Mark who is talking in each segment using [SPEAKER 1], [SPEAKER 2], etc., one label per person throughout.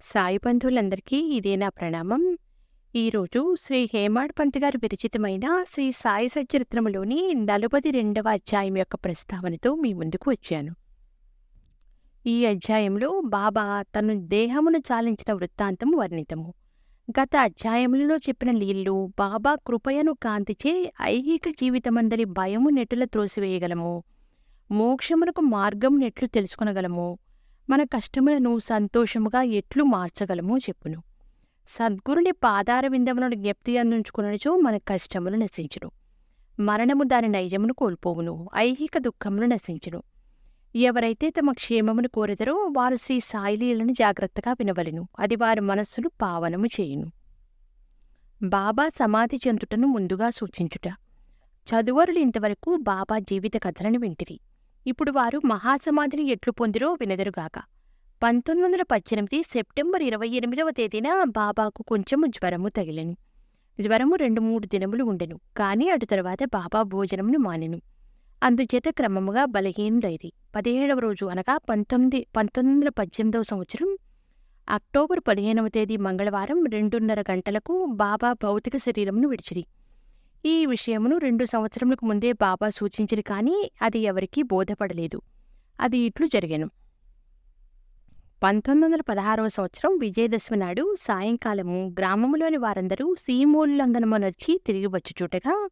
[SPEAKER 1] సాయి బంధువులందరికీ ఇదే నా ప్రణామం. ఈరోజు శ్రీ హేమాడ్ పంత్ గారు విరచితమైన శ్రీ సాయి సచరిత్రములోని నలభై రెండవ అధ్యాయం యొక్క ప్రస్తావనతో మీ ముందుకు వచ్చాను. ఈ అధ్యాయంలో బాబా తను దేహమును చాలించిన వృత్తాంతం వర్ణితము. గత అధ్యాయములలో చెప్పిన లీళ్ళు బాబా కృపయను కాంతిచే ఐహిక జీవితమందరి భయము నెట్టుల త్రోసివేయగలము. మోక్షమునకు మార్గం నెట్లు తెలుసుకునగలము. మన కష్టములను సంతోషముగా ఎట్లు మార్చగలమో చెప్పును. సద్గురుని పాదార విందములను జ్ఞప్తి అందించుకునచో మన కష్టములు నశించును. మరణము దాని నైజమును కోల్పోవును. ఐహిక దుఃఖములు నశించును. ఎవరైతే తమ క్షేమమును కోరెదరో వారు శ్రీ సాయిలీలను జాగ్రత్తగా వినవలెను. అది వారి మనస్సును పావనము చేయును. బాబా సమాధి చెందుటను ముందుగా సూచించుట. చదువరులు ఇంతవరకు బాబా జీవిత కథలను వింటిరి. ఇప్పుడు వారు మహాసమాధిని ఎట్లు పొందిరో వినదరుగాక. పంతొమ్మిది వందల పద్దెనిమిది సెప్టెంబర్ ఇరవై ఎనిమిదవ తేదీన బాబాకు కొంచెము జ్వరము తగిలెను. జ్వరము రెండు మూడు దినములు ఉండెను కాని అటు తర్వాత బాబా భోజనమును మానెను. అందుచేత క్రమముగా బలహీనుడైది పదిహేడవ రోజు అనగా పంతొమ్మిది పంతొమ్మిది వందల పద్దెనిమిదవ సంవత్సరం అక్టోబర్ పదిహేనవ తేదీ మంగళవారం రెండున్నర గంటలకు బాబా భౌతిక శరీరమును విడిచిరి. ఈ విషయమును రెండు సంవత్సరములకు ముందే బాబా సూచించిరి కానీ అది ఎవరికీ బోధపడలేదు. అది ఇట్లు జరిగాను. పంతొమ్మిది వందల పదహారవ సంవత్సరం విజయదశమి నాడు సాయంకాలము గ్రామములోని వారందరూ సీమోల్లంఘనమునొచ్చి తిరిగి వచ్చుచుటగా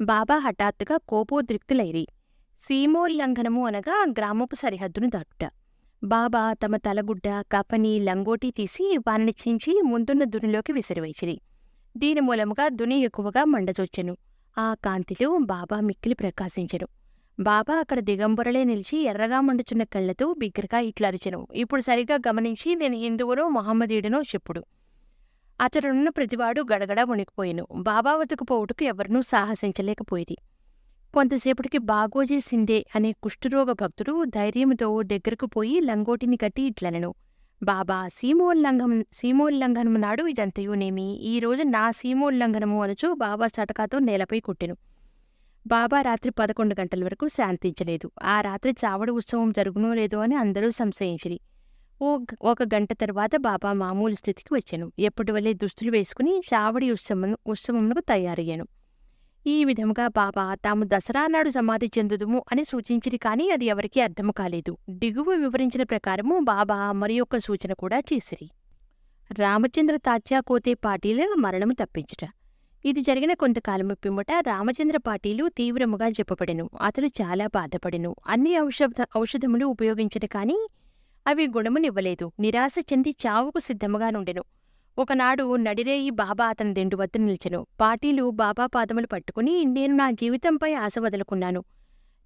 [SPEAKER 1] బాబా హఠాత్తుగా కోపోద్రిక్తులైరి. సీమోల్లంఘనము అనగా గ్రామపు సరిహద్దును దాటుట. బాబా తమ తలగుడ్డ కపని లంగోటి తీసి వారిని చించి ముందున్న దునిలోకి విసిరివేచిరి దీని మూలముగా దుని ఎక్కువగా మండచొచ్చెను. ఆ కాంతిలో బాబా మిక్కిలి ప్రకాశించెను. బాబా అక్కడ దిగంబరలే నిలిచి ఎర్రగా మండుచున్న కళ్ళతో బిగ్గరగా ఇట్లరిచెను. ఇప్పుడు సరిగా గమనించి నేను హిందువునో మహమ్మదీయుడనో చెప్పుడు. అతడున్న ప్రతివాడు గడగడ వణికిపోయాను. బాబా వద్దకు పోవుటకు ఎవరినూ సాహసించలేకపోయేది. కొంతసేపటికి బాగోజీ సిందే అనే కుష్ఠరోగ భక్తుడు ధైర్యంతో దగ్గరకు పోయి లంగోటిని కట్టి ఇట్లనెను. బాబా సీమోల్లంఘం సీమోల్లంఘనము నాడు ఇదంతయునేమి ఈ రోజు నా సీమోల్లంఘనము అనుచు బాబా చటకాతో నేలపై కొట్టెను. బాబా రాత్రి పదకొండు గంటల వరకు శాంతించలేదు. ఆ రాత్రి చావడి ఉత్సవం జరుగునో లేదో అని అందరూ సంశయించిరి. ఓ ఒక గంట తర్వాత బాబా మామూలు స్థితికి వచ్చాను. ఎప్పటి వల్లే దుస్తులు వేసుకుని చావడి ఉత్సవం ఉత్సవమునకు తయారయ్యాను. ఈ విధముగా బాబా తాము దసరా నాడు సమాధి చెందుదుము అని సూచించిరి కానీ అది ఎవరికీ అర్థము కాలేదు. దిగువ వివరించిన ప్రకారము బాబా మరి ఒక సూచన కూడా చేసిరి. రామచంద్ర తాత్యా కోతే పాటీల మరణము తప్పించుట. ఇది జరిగిన కొంతకాలము పిమ్మట రామచంద్ర పాటీలు తీవ్రముగా చెప్పబడెను అతడు చాలా బాధపడెను. అన్ని ఔషధ ఔషధములు ఉపయోగించను కానీ అవి గుణమునివ్వలేదు. నిరాశ చెంది చావుకు సిద్ధముగా నుండెను. ఒకనాడు నడిరేయి బాబా అతని దిండు వద్ద నిలిచెను. పాటీలు బాబా పాదములు పట్టుకుని నేను నా జీవితంపై ఆశ వదులుకున్నాను.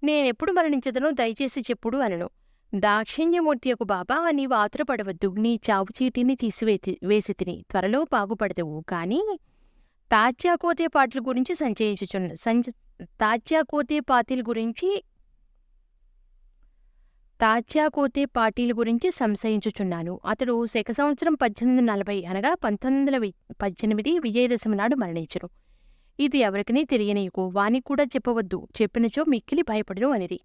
[SPEAKER 1] నేనెప్పుడు మరణించదనో దయచేసి చెప్పుడు అనను. దాక్షిణ్యమూర్తి యొక్క బాబా నీవు ఆతురపడవద్దు. నీ చావు చీటీని తీసివేతి వేసి తిని. త్వరలో బాగుపడదవు. కానీ తాజ్యాకోతే పాటల గురించి సంచయించుచున్న సంచ తాజ్యాకోతే పాటిల్ గురించి తాజ్యాకోతే పాటీల గురించి సంశయించుచున్నాను. అతడు శక సంవత్సరం పద్దెనిమిది నలభై అనగా పంతొమ్మిది వందల పద్దెనిమిది విజయదశమి నాడు మరణించను. ఇది ఎవరికీ తెలియనీయకు వానికి కూడా చెప్పవద్దు చెప్పినచో మిక్కిలి భయపడును అనిరి.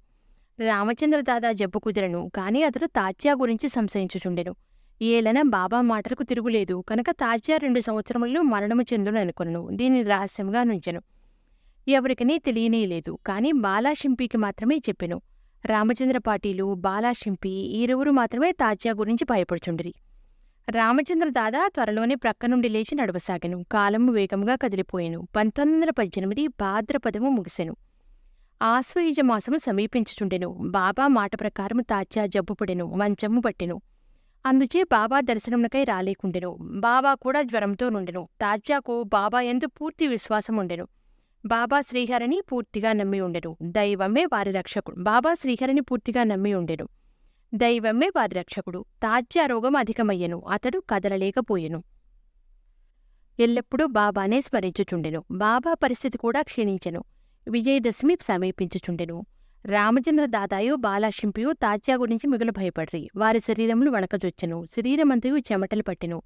[SPEAKER 1] రామచంద్ర దాదా జబ్బు కుదిరను కాని అతడు తాజ్యా గురించి సంశయించుచుండెను. ఏలన బాబా మాటలకు తిరుగులేదు కనుక తాజ్యా రెండు సంవత్సరములు మరణము చెందును అనుకున్నాను దీన్ని రహస్యంగా నుంచెను. ఎవరికనీ తెలియనీయలేదు కాని బాలాశింపికి మాత్రమే చెప్పెను. రామచంద్ర పాటీలు బాలాశింపి ఈరువురు మాత్రమే తాజ్యా గురించి భయపడుచుండిరి. రామచంద్ర దాదా త్వరలోనే ప్రక్క నుండి లేచి నడవసాగెను. కాలము వేగంగా కదిలిపోయెను. పంతొమ్మిది వందల పద్దెనిమిది భాద్రపదము ముగిసెను. ఆశ్వయుజ మాసము సమీపించుచుండెను. బాబా మాట ప్రకారము తాజ్యా జబ్బుపడెను మంచము పట్టెను. అందుచే బాబా దర్శనమునకై రాలేకుండెను. బాబా కూడా జ్వరంతో నుండెను. తాజాకు బాబా ఎందు పూర్తి విశ్వాసం ఉండెను బాబా శ్రీహరిని పూర్తిగా నమ్మి ఉండెను. దైవమే వారి రక్షకుడు. బాబా శ్రీహరిని పూర్తిగా నమ్మి ఉండెను. దైవమే వారి రక్షకుడు. తాజ్యా రోగం అధికమయ్యెను. అతడు కదలలేకపోయెను. ఎల్లప్పుడూ బాబానే స్మరించుచుండెను. బాబా పరిస్థితి కూడా క్షీణించెను. విజయదశమి సమీపించుచుండెను. రామచంద్ర దాదాయు బాలాషింపియు తాజ్యా గురించి మిగులు భయపడ్రి. వారి శరీరములు వణకజొచ్చెను. శరీరమంతయు చెమటలు పట్టెను.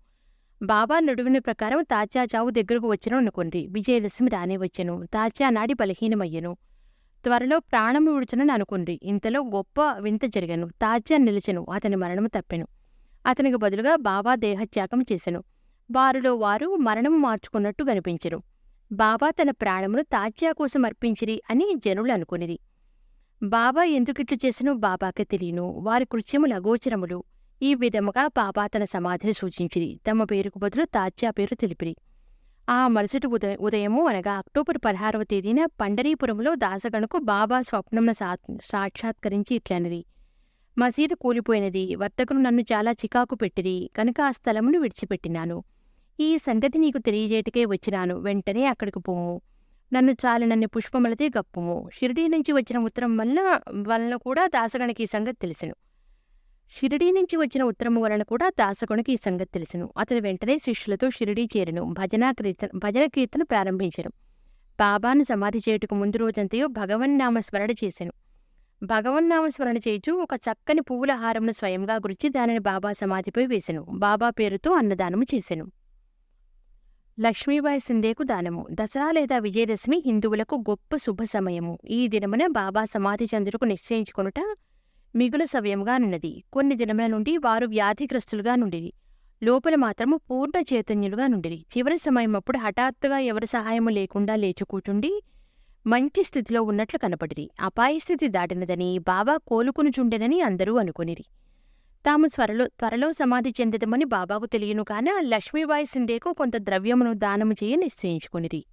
[SPEAKER 1] బాబా నడువిన ప్రకారం తాజా చావు దగ్గరకు వచ్చను అనుకోండి. విజయదశమి రానే వచ్చెను. తాజా నాడి బలహీనమయ్యెను. త్వరలో ప్రాణము విడుచనని అనుకుంది ఇంతలో గొప్ప వింత జరిగను. తాజా నిలిచెను. అతని మరణము తప్పెను. అతనికి బదులుగా బాబా దేహత్యాగం చేసెను. వారిలో వారు మరణం మార్చుకున్నట్టు కనిపించెను. బాబా తన ప్రాణమును తాజ్యా కోసం అర్పించిరి అని జనులు అనుకునిరి. బాబా ఎందుకిట్లు చేసినో బాబాకే తెలియను. వారి కృత్యములు అగోచరములు. ఈ విధముగా బాబా తన సమాధిని సూచించిరి. తమ పేరుకు బదులు తాజ్యా పేరు తెలిపిరి. ఆ మరుసటి ఉదయ ఉదయము అనగా అక్టోబర్ పదహారవ తేదీన పండరీపురంలో దాసగణకు బాబా స్వప్నమున సా సాక్షాత్కరించి ఇట్లనిది మసీదు కూలిపోయినది. వర్తకులు నన్ను చాలా చికాకు పెట్టిరి. కనుక ఆ స్థలమును విడిచిపెట్టినాను. ఈ సంగతి నీకు తెలియజేటికే వచ్చినాను. వెంటనే అక్కడికి పోము. నన్ను చాలినన్ని పుష్పములతే గప్పుము. షిరిడీ నుంచి వచ్చిన ఉత్తరం వలన వలన కూడా దాసగణకి ఈ సంగతి తెలిసెను. షిరిడీ నుంచి వచ్చిన ఉత్తరము వలన కూడా దాసకునికి ఈ సంగతి తెలిసెను. అతడు వెంటనే శిష్యులతో షిరిడీ చేరను. భజన కీర్తన భజన కీర్తన ప్రారంభించెను. బాబాను సమాధి చేయుటకు ముందు రోజంతయో భగవన్నామ స్మరణ చేశాను భగవన్నామ స్మరణ చేయుచు ఒక చక్కని పువ్వుల హారమును స్వయంగా గురించి దానిని బాబా సమాధిపై వేశాను బాబా పేరుతో అన్నదానము చేశాను లక్ష్మీబాయి సిందేకు దానము. దసరా లేదా విజయదశమి హిందువులకు గొప్ప శుభ సమయము. ఈ దినమున బాబా సమాధి చంద్రుకు నిశ్చయించుకొనుట మిగుల సవ్యంగా నున్నది. కొన్ని దినముల నుండి వారు వ్యాధిగ్రస్తులుగా నుండిరి. లోపల మాత్రము పూర్ణ చైతన్యులుగా నుండిరి. చివరి సమయం అప్పుడు హఠాత్తుగా ఎవరి సహాయము లేకుండా లేచి కూచుండి మంచి స్థితిలో ఉన్నట్లు కనపడిరి. అపాయ స్థితి దాటినదని బాబా కోలుకునుచుండెనని అందరూ అనుకునిరి. తాము త్వరలో త్వరలో సమాధి చెందదమని బాబాకు తెలియను కాన లక్ష్మీబాయి సిందేకు కొంత ద్రవ్యమును దానము చేయ నిశ్చయించుకునిరి.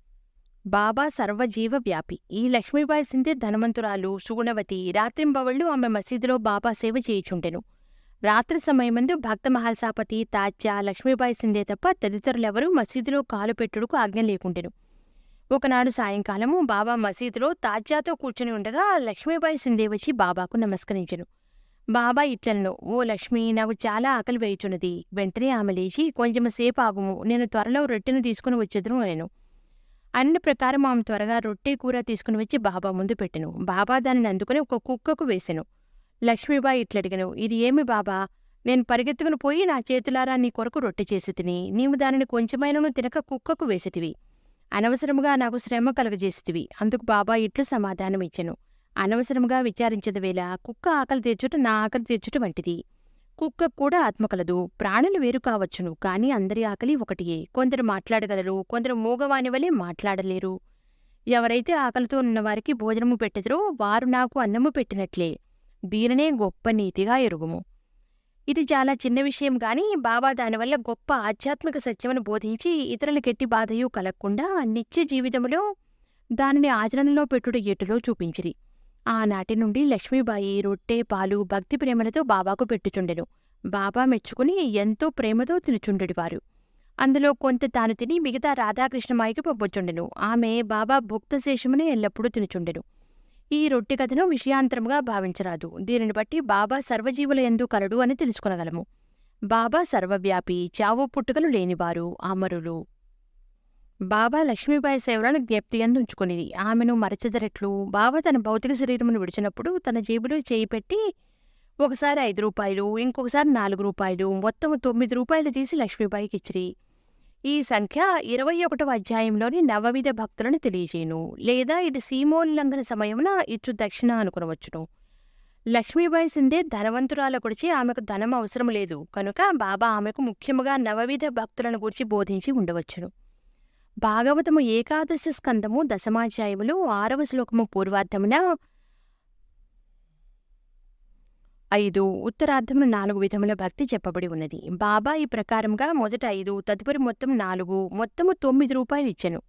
[SPEAKER 1] బాబా సర్వజీవ వ్యాపి ఈ లక్ష్మీబాయి సిందే ధనవంతురాలు సుగుణవతి. రాత్రింబవళ్ళు ఆమె మసీదులో బాబా సేవ చేయుచుండెను. రాత్రి సమయమందు భక్త మహల్సాపతి తాజ్యా లక్ష్మీబాయి సిందే తప్ప తదితరులెవరూ మసీదులో కాలు పెట్టుడుకు ఆజ్ఞ లేకుండెను. ఒకనాడు సాయంకాలము బాబా మసీదులో తాజ్యాతో కూర్చుని ఉండగా లక్ష్మీబాయి సిందే వచ్చి బాబాకు నమస్కరించెను. బాబా ఇట్లను ఓ లక్ష్మి నాకు చాలా ఆకలి వేయుచున్నది. వెంటనే ఆమె లేచి కొంచెం సేపు ఆగుము నేను త్వరలో రొట్టెను తీసుకుని వచ్చేదను నేను అన్న ప్రకారం ఆమె త్వరగా రొట్టె కూర తీసుకుని వచ్చి బాబా ముందు పెట్టెను. బాబా దానిని అందుకుని ఒక కుక్కకు వేసెను. లక్ష్మీబాయి ఇట్లడిగను ఇది ఏమి బాబా? నేను పరిగెత్తుకుని పోయి నా చేతులారా నీ కొరకు రొట్టె చేసి తిని నీవు దానిని కొంచెమైనను తినక కుక్కకు వేసితివి అనవసరముగా నాకు శ్రమ కలుగజేసితివి అందుకు బాబా ఇట్లు సమాధానమిచ్చెను. అనవసరముగా విచారించదు వేళ కుక్క ఆకలి తీర్చుట నా ఆకలి తీర్చుట వంటిది. కుక్క కూడా ఆత్మ కలదు ప్రాణులు వేరు కావచ్చును. కాని అందరి ఆకలి ఒకటియే. కొందరు మాట్లాడగలరు. కొందరు మూగవాని వలె మాట్లాడలేరు. ఎవరైతే ఆకలితో ఉన్నవారికి భోజనము పెట్టెదరో వారు నాకు అన్నము పెట్టినట్లే. దీనినే గొప్ప నీతిగా ఎరుగుము. ఇది చాలా చిన్న విషయం గాని బాబా దానివల్ల గొప్ప ఆధ్యాత్మిక సత్యమును బోధించి ఇతరులకెట్టి బాధయు కలగకుండా నిత్య జీవితములో దానిని ఆచరణలో పెట్టుడు ఎటులో చూపించిరి. ఆనాటి నుండి లక్ష్మీబాయి రొట్టె పాలు భక్తి ప్రేమలతో బాబాకు పెట్టుచుండెను. బాబా మెచ్చుకుని ఎంతో ప్రేమతో తినుచుండెడివారు అందులో కొంత తాను తిని మిగతా రాధాకృష్ణమాయికి పంపుచుండెను ఆమె బాబా భుక్తశేషమునే ఎల్లప్పుడూ తినుచుండెను. ఈ రొట్టె కథను విషయాంతరముగా భావించరాదు. దీనిని బట్టి బాబా సర్వజీవుల ఎందు కలడు అని తెలుసుకొనగలము. బాబా సర్వవ్యాపి చావు పుట్టుకలు లేనివారు అమరులు. బాబా లక్ష్మీబాయి సేవలను జ్ఞప్తి అందు ఉంచుకునేది ఆమెను మరచెదరెట్లు. బాబా తన భౌతిక శరీరమును విడిచినప్పుడు తన జేబులో చేయి పెట్టి ఒకసారి ఐదు రూపాయలు ఇంకొకసారి నాలుగు రూపాయలు మొత్తం తొమ్మిది రూపాయలు తీసి లక్ష్మీబాయికి ఇచ్చిరి ఈ సంఖ్య ఇరవై ఒకటవ అధ్యాయంలోని నవవిధ భక్తులను తెలియజేయను. లేదా ఇది సీమోల్లంఘన సమయమున ఇచ్చు దక్షిణ అనుకునవచ్చును. లక్ష్మీబాయి సిందే ధనవంతురాల గురించి ఆమెకు ధనం అవసరం లేదు. కనుక బాబా ఆమెకు ముఖ్యముగా నవవిధ భక్తులను గురించి బోధించి ఉండవచ్చును. భాగవతము ఏకాదశ స్కందము దశమాధ్యాయములు ఆరవ శ్లోకము పూర్వార్ధమున ఐదు ఉత్తరార్థమున నాలుగు విధముల భక్తి చెప్పబడి ఉన్నది. బాబా ఈ ప్రకారంగా మొదట ఐదు తదుపరి మొత్తం నాలుగు మొత్తము తొమ్మిది రూపాయలు ఇచ్చెను.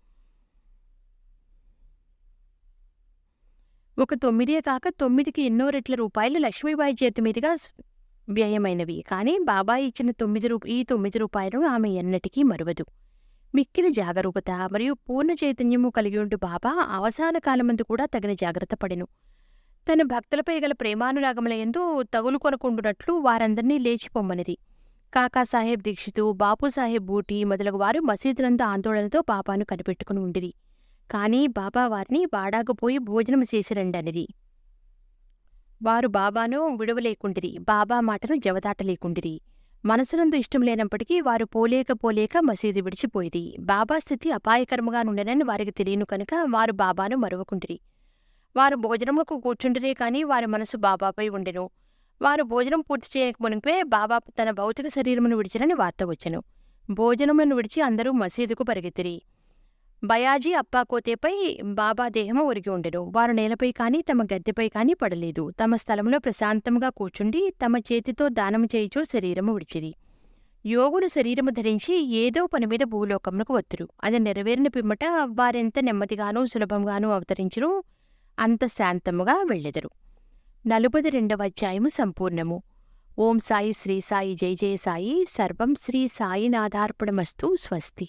[SPEAKER 1] ఒక తొమ్మిదే కాక తొమ్మిదికి ఎన్నో రెట్ల రూపాయలు లక్ష్మీబాయి చేతి మీదుగా వ్యయమైనవి. కానీ బాబాయి ఇచ్చిన తొమ్మిది రూ ఈ తొమ్మిది రూపాయలను ఆమె ఎన్నటికీ మరువదు. మిక్కిలి జాగరూకత మరియు పూర్ణ చైతన్యము కలిగి ఉండు బాబా అవసాన కాలమందు కూడా తగిన జాగ్రత్త పడెను. తన భక్తులపై గల ప్రేమానురాగములయందు తగులు కొనకుండునట్లు వారందర్నీ లేచిపోమ్మనిది కాకాసాహెబ్ దీక్షితు బాపుసాహెబ్ బూటి మొదలగు వారు మసీదులంతా ఆందోళనతో బాబాను కనిపెట్టుకుని ఉండిరి. కానీ బాబా వారిని బాడాకుపోయి భోజనం చేసిరండనిది వారు బాబాను విడవలేకుండిరి. బాబా మాటను జవదాటలేకుండిరి. మనసునందు ఇష్టం లేనప్పటికీ వారు పోలేక పోలేక మసీదు విడిచిపోయింది. బాబా స్థితి అపాయకరముగా నుండెనని వారికి తెలియను కనుక వారు బాబాను మరువకుంటిరి. వారు భోజనములకు కూర్చుండిరే కాని వారి మనసు బాబాపై ఉండెను. వారు భోజనం పూర్తి చేయక మునిపే బాబా తన భౌతిక శరీరమును విడిచినని వార్త వచ్చెను. భోజనములను విడిచి అందరూ మసీదుకు పరిగెత్తిరి. బయాజీ అప్పాకోతేపై బాబా దేహం ఒరిగి ఉండెను. వారు నేలపై కాని తమ గద్దెపై కాని పడలేదు. తమ స్థలంలో ప్రశాంతంగా కూర్చుండి తమ చేతితో దానము చేయుచూ శరీరము విడిచిరి. యోగులు శరీరము ధరించి ఏదో పని మీద భూలోకమునకు వత్తురు. అది నెరవేరిన పిమ్మట వారెంత నెమ్మదిగానూ సులభంగానూ అవతరించరు అంత శాంతముగా వెళ్ళెదరు. నలుపది రెండవ అధ్యాయము సంపూర్ణము. ఓం సాయి శ్రీ సాయి జై జయ సాయి. సర్వం శ్రీ సాయినాథార్పణమస్తు స్వస్తి.